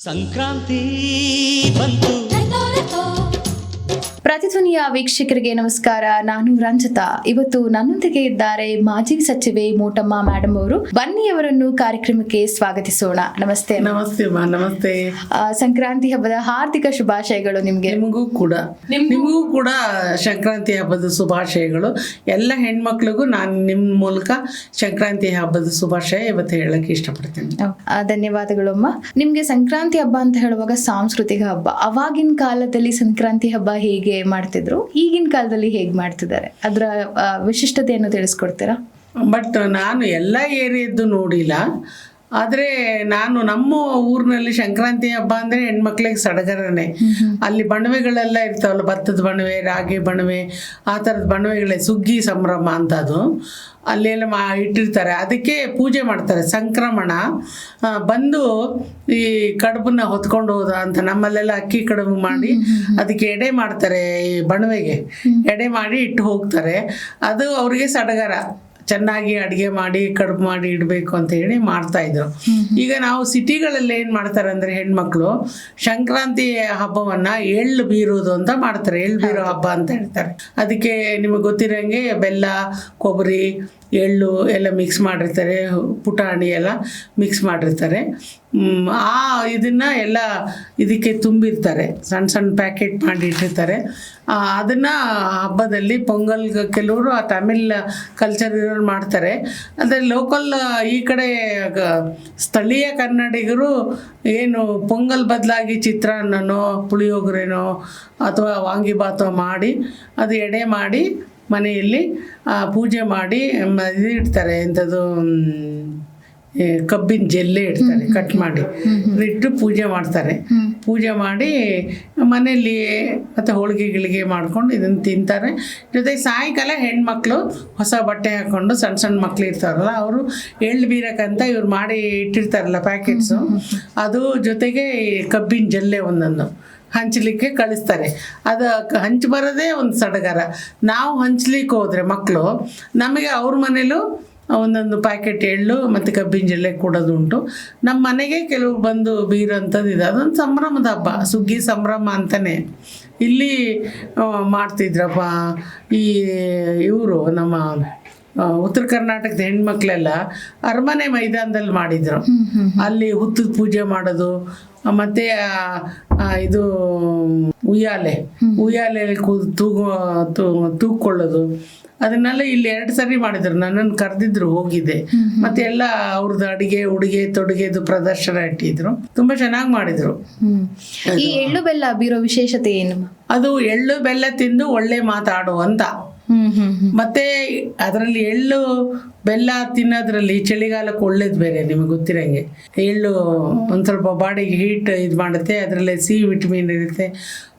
ಸಂಕ್ರಾಂತಿ ಬಂತು ಪ್ರತಿಧ್ವನಿಯ ವೀಕ್ಷಕರಿಗೆ ನಮಸ್ಕಾರ. ನಾನು ರಂಜಿತಾ. ಇವತ್ತು ನನ್ನೊಂದಿಗೆ ಇದ್ದಾರೆ ಮಾಜಿ ಸಚಿವೆ ಮೋಟಮ್ಮ ಮೇಡಮ್ ಅವರು. ಬನ್ನಿ ಅವರನ್ನು ಕಾರ್ಯಕ್ರಮಕ್ಕೆ ಸ್ವಾಗತಿಸೋಣ. ನಮಸ್ತೆ ನಮಸ್ತೆ ಮಾ ನಮಸ್ತೆ. ಆ, ಸಂಕ್ರಾಂತಿ ಹಬ್ಬದ ಹಾರ್ದಿಕ ಶುಭಾಶಯಗಳು ನಿಮ್ಗೆ. ನಿಮಗೂ ಕೂಡ. ನಿಮಗೂ ಕೂಡ ಸಂಕ್ರಾಂತಿ ಹಬ್ಬದ ಶುಭಾಶಯಗಳು. ಎಲ್ಲ ಹೆಣ್ಮಕ್ಳಿಗೂ ನಾನು ನಿಮ್ಮ ಮೂಲಕ ಸಂಕ್ರಾಂತಿ ಹಬ್ಬದ ಶುಭಾಶಯ ಇವತ್ತು ಹೇಳಕ್ಕೆ ಇಷ್ಟಪಡ್ತೀನಿ. ಆ, ಧನ್ಯವಾದಗಳು ಅಮ್ಮ. ನಿಮ್ಗೆ ಸಂಕ್ರಾಂತಿ ಹಬ್ಬ ಅಂತ ಹೇಳುವಾಗ ಸಾಂಸ್ಕೃತಿಕ ಹಬ್ಬ. ಅವಾಗಿನ ಕಾಲದಲ್ಲಿ ಸಂಕ್ರಾಂತಿ ಹಬ್ಬ ಹೇಗೆ ಮಾಡ್ತಿದ್ರು. ಈಗಿನ ಕಾಲದಲ್ಲಿ ಹೇಗೆ ಮಾಡ್ತಿದ್ದಾರೆ? ಅದರ ವಿಶಿಷ್ಟತೆಯನ್ನು ತಿಳಿಸ್ಕೊಡ್ತೀರಾ? ಬಟ್ ನಾನು ಎಲ್ಲ ಏರಿಯದ್ದು ನೋಡಿಲ್ಲ. ಆದರೆ ನಾನು ನಮ್ಮ ಊರಿನಲ್ಲಿ ಸಂಕ್ರಾಂತಿ ಹಬ್ಬ ಅಂದರೆ ಹೆಣ್ಮಕ್ಳಿಗೆ ಸಡಗರನೆ. ಅಲ್ಲಿ ಬಣವೆಗಳೆಲ್ಲ ಇರ್ತಾವಲ್ಲ ಭತ್ತದ ಬಣವೆ ರಾಗಿ ಬಣವೆ ಆ ಥರದ ಬಣವೆಗಳೇ ಸುಗ್ಗಿ ಸಂಭ್ರಮ ಅಂತ ಅದು ಅಲ್ಲೆಲ್ಲ ಮಾ ಇಟ್ಟಿರ್ತಾರೆ. ಅದಕ್ಕೆ ಪೂಜೆ ಮಾಡ್ತಾರೆ. ಸಂಕ್ರಮಣ ಬಂದು ಈ ಕಡುಬನ್ನ ಹೊತ್ಕೊಂಡು ಹೋದ ಅಂತ ನಮ್ಮಲ್ಲೆಲ್ಲ ಅಕ್ಕಿ ಕಡುಬು ಮಾಡಿ ಅದಕ್ಕೆ ಎಡೆ ಮಾಡ್ತಾರೆ ಈ ಬಣವೆಗೆ. ಎಡೆ ಮಾಡಿ ಇಟ್ಟು ಹೋಗ್ತಾರೆ. ಅದು ಅವರಿಗೆ ಸಡಗರ. ಚೆನ್ನಾಗಿ ಅಡುಗೆ ಮಾಡಿ ಕಡುಬು ಮಾಡಿ ಇಡಬೇಕು ಅಂತ ಹೇಳಿ ಮಾಡ್ತಾ ಇದ್ರು. ಈಗ ನಾವು ಸಿಟಿಗಳಲ್ಲಿ ಏನು ಮಾಡ್ತಾರೆ ಅಂದರೆ ಹೆಣ್ಮಕ್ಳು ಸಂಕ್ರಾಂತಿ ಹಬ್ಬವನ್ನ ಎಳ್ಳು ಬೀರೋದು ಅಂತ ಮಾಡ್ತಾರೆ. ಎಳ್ಳು ಬೀರೋ ಹಬ್ಬ ಅಂತ ಹೇಳ್ತಾರೆ. ಅದಕ್ಕೆ ನಿಮಗೆ ಗೊತ್ತಿರೋಂಗೆ ಬೆಲ್ಲ ಕೊಬ್ಬರಿ ಎಳ್ಳು ಎಲ್ಲ ಮಿಕ್ಸ್ ಮಾಡಿರ್ತಾರೆ ಪುಟಾಣಿ ಎಲ್ಲ ಮಿಕ್ಸ್ ಮಾಡಿರ್ತಾರೆ. ಆ ಇದನ್ನು ಎಲ್ಲ ಇದಕ್ಕೆ ತುಂಬಿರ್ತಾರೆ ಸಣ್ಣ ಸಣ್ಣ ಪ್ಯಾಕೆಟ್ ಮಾಡಿ ಇಟ್ಟಿರ್ತಾರೆ ಆ, ಅದನ್ನ ಹಬ್ಬದಲ್ಲಿ ಪೊಂಗಲ್ ಕೆಲವರು ಆ ತಮಿಳ್ ಕಲ್ಚರ್ ಇರೋರು ಮಾಡ್ತಾರೆ. ಅಂದರೆ ಲೋಕಲ್ ಈ ಕಡೆ ಸ್ಥಳೀಯ ಕನ್ನಡಿಗರು ಏನು ಪೊಂಗಲ್ ಬದಲಾಗಿ ಚಿತ್ರಾನ್ನನೋ ಪುಳಿಯೋಗರೆನೋ ಅಥವಾ ವಾಂಗಿಭಾತೋ ಮಾಡಿ ಅದು ಎಡೆ ಮಾಡಿ ಮನೆಯಲ್ಲಿ ಪೂಜೆ ಮಾಡಿ ಇದು ಇಡ್ತಾರೆ ಎಂಥದ್ದು ಕಬ್ಬಿನ ಜೆಲ್ಲೆ ಇಡ್ತಾರೆ ಕಟ್ ಮಾಡಿ. ಇಟ್ಟು ಪೂಜೆ ಮಾಡ್ತಾರೆ. ಪೂಜೆ ಮಾಡಿ ಮನೆಯಲ್ಲಿ ಮತ್ತು ಹೋಳಿಗೆ ಗಿಳಿಗೆ ಮಾಡ್ಕೊಂಡು ಇದನ್ನು ತಿಂತಾರೆ. ಜೊತೆಗೆ ಸಾಯಂಕಾಲ ಹೆಣ್ಮಕ್ಳು ಹೊಸ ಬಟ್ಟೆ ಹಾಕ್ಕೊಂಡು ಸಣ್ಣ ಸಣ್ಣ ಮಕ್ಳು ಇರ್ತಾರಲ್ಲ ಅವರು ಎಳ್ಳು ಬೀರಕ್ಕಂತ ಇವ್ರು ಮಾಡಿ ಇಟ್ಟಿರ್ತಾರಲ್ಲ ಪ್ಯಾಕೆಟ್ಸು. ಅದು ಜೊತೆಗೆ ಕಬ್ಬಿನ ಜಲ್ಲೆ ಒಂದೊಂದು. ಹಂಚಲಿಕ್ಕೆ ಕಳಿಸ್ತಾರೆ. ಅದು ಹಂಚಿ ಬರೋದೇ ಒಂದು ಸಡಗರ. ನಾವು ಹಂಚ್ಲಿಕ್ಕೆ ಹೋದರೆ ಮಕ್ಕಳು ನಮಗೆ ಅವ್ರ ಮನೇಲೂ ಒಂದೊಂದು ಪ್ಯಾಕೆಟ್ ಎಳ್ಳು ಮತ್ತು ಕಬ್ಬಿನ ಜಲ್ಲೆ ಕೊಡೋದುಂಟು. ನಮ್ಮ ಮನೆಗೆ ಕೆಲವು ಬಂದು ಬೀರೋಂಥದ್ದು ಇದೆ. ಅದೊಂದು ಸಂಭ್ರಮದ ಹಬ್ಬ. ಸುಗ್ಗಿ ಸಂಭ್ರಮ ಅಂತಲೇ ಇಲ್ಲಿ ಮಾಡ್ತಿದ್ರಪ್ಪ ಈ ಇವರು ನಮ್ಮ ಉತ್ತರ ಕರ್ನಾಟಕದ ಹೆಣ್ಮಕ್ಳೆಲ್ಲ ಅರಮನೆ ಮೈದಾನದಲ್ಲಿ ಮಾಡಿದ್ರು. ಅಲ್ಲಿ ಹುತ್ತದ ಪೂಜೆ ಮಾಡೋದು ಮತ್ತೆ ಇದು ಉಯ್ಯಾಲೆ. ಉಯ್ಯಾಲೆಯಲ್ಲಿ ಕೂ ತೂಗು ತೂಕೊಳ್ಳೋದು ತೂಗ್ಕೊಳ್ಳೋದು. ಅದನ್ನೆಲ್ಲ ಇಲ್ಲಿ ಎರಡು ಸರಿ ಮಾಡಿದ್ರು. ನನ್ನನ್ನು ಕರೆದಿದ್ರು ಹೋಗಿದ್ದೆ ಮತ್ತೆ ಎಲ್ಲ ಅವ್ರದ್ದು ಅಡಿಗೆ ಉಡುಗೆ ತೊಡುಗೆದು ಪ್ರದರ್ಶನ ಇಟ್ಟಿದ್ರು. ತುಂಬಾ ಚೆನ್ನಾಗಿ ಮಾಡಿದ್ರು. ಈ ಎಳ್ಳು ಬೆಲ್ಲ ಬೀರೋ ವಿಶೇಷತೆ ಏನು? ಅದು ಎಳ್ಳು ಬೆಲ್ಲ ತಿಂದು ಒಳ್ಳೆ ಮಾತಾಡು ಅಂತ. ಮತ್ತೆ ಅದರಲ್ಲಿ ಎಳ್ಳು ಬೆಲ್ಲ ತಿನ್ನೋದ್ರಲ್ಲಿ ಚಳಿಗಾಲಕ್ಕೆ ಒಳ್ಳೇದು ಬೇರೆ ನಿಮಗೆ ಗೊತ್ತಿರಂಗೆ. ಎಳ್ಳು ಒಂದು ಸ್ವಲ್ಪ ಬಾಡಿಗೆ ಹೀಟ್ ಇದು ಮಾಡುತ್ತೆ ಅದರಲ್ಲಿ ಸಿ ವಿಟಮಿನ್ ಇರುತ್ತೆ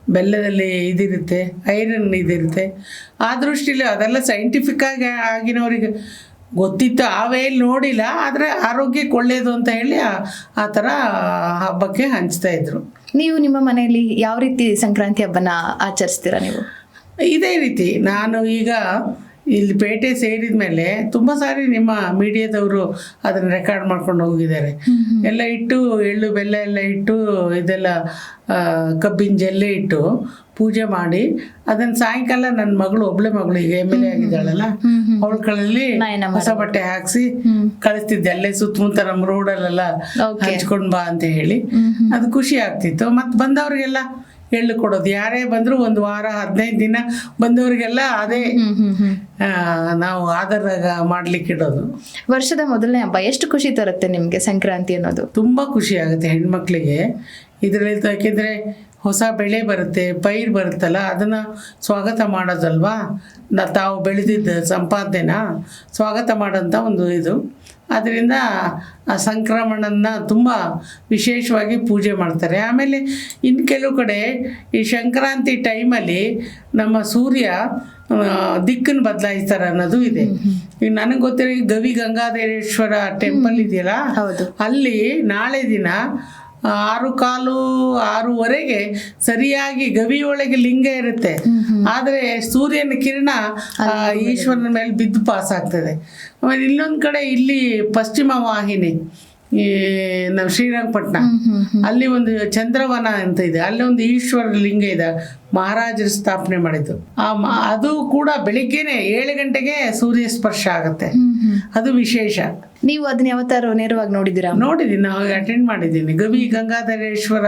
ಬೆಲ್ಲದಲ್ಲಿ ಇದಿರುತ್ತೆ ಐರನ್ ಇದಿರುತ್ತೆ. ಆ ದೃಷ್ಟಿಲಿ ಅದೆಲ್ಲ ಸೈಂಟಿಫಿಕ್ ಆಗಿ ಆಗಿನವರಿಗೆ ಗೊತ್ತಿತ್ತು ಆ ವೇಲ್ ನೋಡಿಲ್ಲ ಆದರೆ ಆರೋಗ್ಯಕ್ಕೆ ಒಳ್ಳೆಯದು ಅಂತ ಹೇಳಿ ಆ- ಆ ಥರ ಹಬ್ಬಕ್ಕೆ ಹಂಚ್ತಾ ಇದ್ರು. ನೀವು ನಿಮ್ಮ ಮನೆಯಲ್ಲಿ ಯಾವ ರೀತಿ ಸಂಕ್ರಾಂತಿ ಹಬ್ಬನ ಆಚರಿಸ್ತೀರಾ ನೀವು? ಇದೇ ರೀತಿ ನಾನು ಈಗ ಇಲ್ಲಿ ಪೇಟೆ ಸೇರಿದ ಮೇಲೆ ತುಂಬ ಸಾರಿ ನಿಮ್ಮ ಮೀಡಿಯಾದವರು ಅದನ್ನು ರೆಕಾರ್ಡ್ ಮಾಡ್ಕೊಂಡು ಹೋಗಿದ್ದಾರೆ. ಎಲ್ಲ ಇಟ್ಟು ಎಳ್ಳು ಬೆಲ್ಲ ಎಲ್ಲ ಇಟ್ಟು ಇದೆಲ್ಲ ಕಬ್ಬಿನ ಜಲ್ಲೆ ಇಟ್ಟು ಪೂಜೆ ಮಾಡಿ ಅದನ್ನು ಸಾಯಂಕಾಲ ನನ್ನ ಮಗಳು ಒಬ್ಳೆ ಮಗಳು ಈಗ ಎಂ ಎಲ್ ಎ ಆಗಿದ್ದಾಳಲ್ಲ ಅವಳ ಕಳಲ್ಲಿ ಹೊಸ ಬಟ್ಟೆ ಹಾಕ್ಸಿ ಕಳಿಸ್ತಿದ್ದೆ. ಅಲ್ಲೇ ಸುತ್ತಮುತ್ತ ನಮ್ಮ ರೋಡಲ್ಲೆಲ್ಲ. ಹಂಚ್ಕೊಂಡು ಬಾ ಅಂತ ಹೇಳಿ. ಅದು ಖುಷಿ ಆಗ್ತಿತ್ತು. ಮತ್ತೆ ಬಂದವ್ರಿಗೆಲ್ಲ ಎಳ್ಳು ಕೊಡೋದು. ಯಾರೇ ಬಂದರೂ ಒಂದು ವಾರ ಹದಿನೈದು ದಿನ ಬಂದವರಿಗೆಲ್ಲ ಅದೇ ನಾವು ಆಧಾರ ಮಾಡ್ಲಿಕ್ಕೆ ಇಡೋದು. ವರ್ಷದ ಮೊದಲನೇ ಹಬ್ಬ ಎಷ್ಟು ಖುಷಿ ತರುತ್ತೆ ನಿಮಗೆ ಸಂಕ್ರಾಂತಿ ಅನ್ನೋದು? ತುಂಬ ಖುಷಿ ಆಗುತ್ತೆ ಹೆಣ್ಮಕ್ಳಿಗೆ. ಇದರಲ್ಲಿ ಯಾಕೆಂದರೆ ಹೊಸ ಬೆಳೆ ಬರುತ್ತೆ ಪೈರು ಬರುತ್ತಲ್ಲ ಅದನ್ನು ಸ್ವಾಗತ ಮಾಡೋದಲ್ವಾ? ನ ತಾವು ಬೆಳೆದಿದ್ದ ಸಂಪಾದನೆನ ಸ್ವಾಗತ ಮಾಡೋಂಥ ಒಂದು ಇದು. ಅದರಿಂದ ಆ ಸಂಕ್ರಮಣನ ತುಂಬ ವಿಶೇಷವಾಗಿ ಪೂಜೆ ಮಾಡ್ತಾರೆ. ಆಮೇಲೆ ಇನ್ನು ಕೆಲವು ಕಡೆ ಈ ಸಂಕ್ರಾಂತಿ ಟೈಮಲ್ಲಿ ನಮ್ಮ ಸೂರ್ಯ ದಿಕ್ಕನ್ನು ಬದಲಾಯಿಸ್ತಾರೆ ಅನ್ನೋದು ಇದೆ. ಈಗ ನನಗೆ ಗೊತ್ತಿರೋ ಗವಿ ಗಂಗಾಧರೇಶ್ವರ ಟೆಂಪಲ್ ಇದೆಯಲ್ಲ? ಹೌದು. ಅಲ್ಲಿ ನಾಳೆ ದಿನ ಆರು ಕಾಲು ಆರೂವರೆಗೆ ಸರಿಯಾಗಿ ಗವಿಯೊಳಗೆ ಲಿಂಗ ಇರುತ್ತೆ. ಆದರೆ ಸೂರ್ಯನ ಕಿರಣ ಈಶ್ವರನ ಮೇಲೆ ಬಿದ್ದು ಪಾಸ್ ಆಗ್ತದೆ ಆಮೇಲೆ ಇನ್ನೊಂದು ಕಡೆ ಇಲ್ಲಿ ಪಶ್ಚಿಮ ವಾಹಿನಿ ಈ ನಮ್ಮ ಶ್ರೀರಂಗಪಟ್ಟಣ ಅಲ್ಲಿ ಒಂದು ಚಂದ್ರವನ ಅಂತ ಇದೆ. ಅಲ್ಲಿ ಒಂದು ಈಶ್ವರ ಲಿಂಗ ಇದೆ. ಮಹಾರಾಜರು ಸ್ಥಾಪನೆ ಮಾಡಿದ್ದು. ಆ ಅದು ಕೂಡ ಬೆಳಿಗ್ಗೆನೆ ಏಳು ಗಂಟೆಗೆ ಸೂರ್ಯ ಸ್ಪರ್ಶ ಆಗುತ್ತೆ ಅದು ವಿಶೇಷ. ನೀವು ಅದನ್ನ ಯಾವತ್ತಾರು ನೇರವಾಗಿ ನೋಡಿದ್ದೀರಾ? ನೋಡಿದ್ದೀನಿ ನಾವು ಅಟೆಂಡ್ ಮಾಡಿದ್ದೀನಿ. ಗವಿ ಗಂಗಾಧರೇಶ್ವರ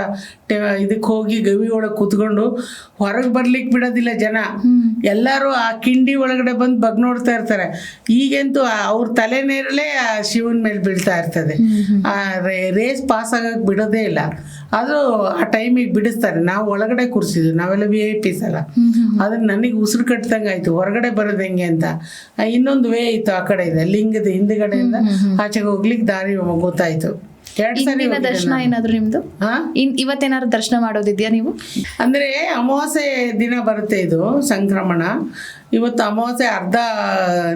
ಇದಕ್ಕೆ ಹೋಗಿ ಗವಿ ಒಳಗೆ ಕೂತ್ಕೊಂಡು ಹೊರಗೆ ಬರ್ಲಿಕ್ಕೆ ಬಿಡೋದಿಲ್ಲ ಜನ. ಎಲ್ಲರೂ ಆ ಕಿಂಡಿ ಒಳಗಡೆ ಬಂದು ಬಗ್ ನೋಡ್ತಾ ಇರ್ತಾರೆ. ಈಗಂತೂ ಅವ್ರ ತಲೆ ನೇರಳೆ ಆ ಶಿವನ ಮೇಲೆ ಬೀಳ್ತಾ ಇರ್ತದೆ. ಆ ರೇಸ್ ಪಾಸ್ ಆಗಕ್ಕೆ ಬಿಡೋದೇ ಇಲ್ಲ. ಅದು ಆ ಟೈಮಿಗೆ ಬಿಡಿಸ್ತಾರೆ. ನಾವು ಒಳಗಡೆ ಕೂರಿಸಿದ್ವಿ. ನಾವೆಲ್ಲ ವಿ ಐ ಪಿಸ್ ಅಲ್ಲ. ಅದನ್ನ ನನಗೆ ಉಸಿರು ಕಟ್ಟಿದಂಗೆ ಆಯ್ತು. ಹೊರಗಡೆ ಬರೋದು ಹೆಂಗೆ ಅಂತ. ಇನ್ನೊಂದು ವೇ ಇತ್ತು ಆ ಕಡೆ ಇದೆ ಲಿಂಗದ ಹಿಂದ್ಗಡೆಯಿಂದ ಆಚೆಗೆ ಹೋಗ್ಲಿಕ್ಕೆ ದಾರಿ ಗೊತ್ತಾಯ್ತು. ಇಂದಿನ ದರ್ಶನ. ಏನಾದ್ರು ನಿಮ್ದು? ಇವತ್ತೇನಾದ್ರು ದರ್ಶನ ಮಾಡೋದಿದ್ಯಾ ನೀವು? ಅಂದ್ರೆ ಅಮಾವಾಸ್ಯೆ ದಿನ ಬರುತ್ತೆ ಇದು ಸಂಕ್ರಮಣ. ಇವತ್ತು ಅಮಾವಾಸ್ಯೆ ಅರ್ಧ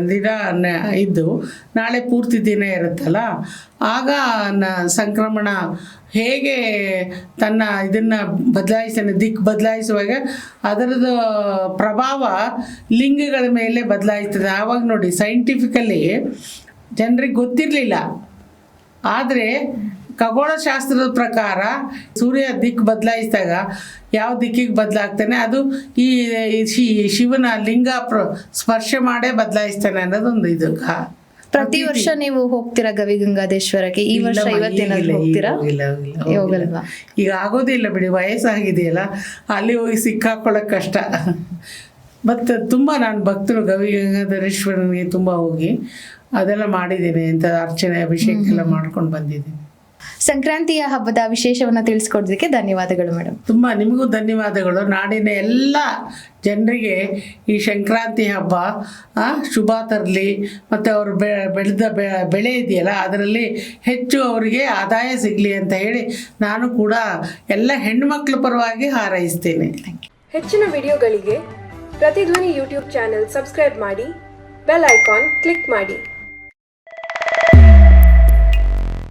ದಿನ ಇದ್ದು ನಾಳೆ ಪೂರ್ತಿ ದಿನ ಇರುತ್ತಲ್ಲ? ಆಗ ನ- ಸಂಕ್ರಮಣ ಹೇಗೆ ತನ್ನ ಇದನ್ನ ಬದಲಾಯಿಸ್ತಾನೆ ದಿಕ್ ಬದಲಾಯಿಸುವಾಗ ಅದರದ್ದು ಪ್ರಭಾವ ಲಿಂಗಗಳ ಮೇಲೆ ಬದಲಾಯಿಸ್ತದೆ ಆವಾಗ ನೋಡಿ ಸೈಂಟಿಫಿಕಲಿ ಜನರಿಗೆ ಗೊತ್ತಿರಲಿಲ್ಲ. ಆದರೆ ಖಗೋಳಶಾಸ್ತ್ರದ ಪ್ರಕಾರ ಸೂರ್ಯ ದಿಕ್ಕು ಬದಲಾಯಿಸಿದಾಗ ಯಾವ ದಿಕ್ಕಿಗೆ ಬದಲಾಗ್ತಾನೆ? ಅದು ಈ ಶಿ- ಶಿವನ ಲಿಂಗ ಪ್ರ ಸ್ಪರ್ಶ ಮಾಡೇ ಬದಲಾಯಿಸ್ತಾನೆ ಅನ್ನೋದೊಂದು ಇದು. ಪ್ರತಿ ವರ್ಷ ನೀವು ಹೋಗ್ತೀರಾ ಗವಿ ಗಂಗಾಧೇಶ್ವರಕ್ಕೆ ಈ ವರ್ಷ ಹೋಗ್ತೀರಾ. ಹೋಗಲ್ವಾ? ಈಗ ಆಗೋದಿಲ್ಲ ಬಿಡಿ ವಯಸ್ಸಾಗಿದೆಯಲ್ಲ. ಅಲ್ಲಿ ಹೋಗಿ ಸಿಕ್ಕಾಕೊಳ್ಳೋಕೆ ಕಷ್ಟ. ಮತ್ತು ತುಂಬ ನಾನು ಭಕ್ತರು ಗವಿ ಗಂಗಾಧರೇಶ್ವರನಿಗೆ ತುಂಬ ಹೋಗಿ. ಅದೆಲ್ಲ ಮಾಡಿದ್ದೀವಿ ಅಂತ ಅರ್ಚನೆ ಅಭಿಷೇಕ ಎಲ್ಲ ಮಾಡ್ಕೊಂಡು ಬಂದಿದ್ದೀವಿ. ಸಂಕ್ರಾಂತಿಯ ಹಬ್ಬದ ವಿಶೇಷವನ್ನು ತಿಳಿಸ್ಕೊಡೋದಕ್ಕೆ ಧನ್ಯವಾದಗಳು ಮೇಡಮ್. ತುಂಬ ನಿಮಗೂ ಧನ್ಯವಾದಗಳು. ನಾಡಿನ ಎಲ್ಲ ಜನರಿಗೆ ಈ ಸಂಕ್ರಾಂತಿ ಹಬ್ಬ ಶುಭ ತರಲಿ. ಮತ್ತು ಅವರು ಬೆ ಬೆಳೆದ ಬೆ ಬೆಳೆ ಇದೆಯಲ್ಲ ಅದರಲ್ಲಿ ಹೆಚ್ಚು ಅವರಿಗೆ ಆದಾಯ ಸಿಗಲಿ ಅಂತ ಹೇಳಿ ನಾನು ಕೂಡ ಎಲ್ಲ ಹೆಣ್ಣುಮಕ್ಳ ಪರವಾಗಿ ಹಾರೈಸ್ತೇನೆ. ಹೆಚ್ಚಿನ ವಿಡಿಯೋಗಳಿಗೆ ಪ್ರತಿಧ್ವನಿ ಯೂಟ್ಯೂಬ್ ಚಾನೆಲ್ ಸಬ್ಸ್ಕ್ರೈಬ್ ಮಾಡಿ ಬೆಲ್ ಐಕಾನ್ ಕ್ಲಿಕ್ ಮಾಡಿ.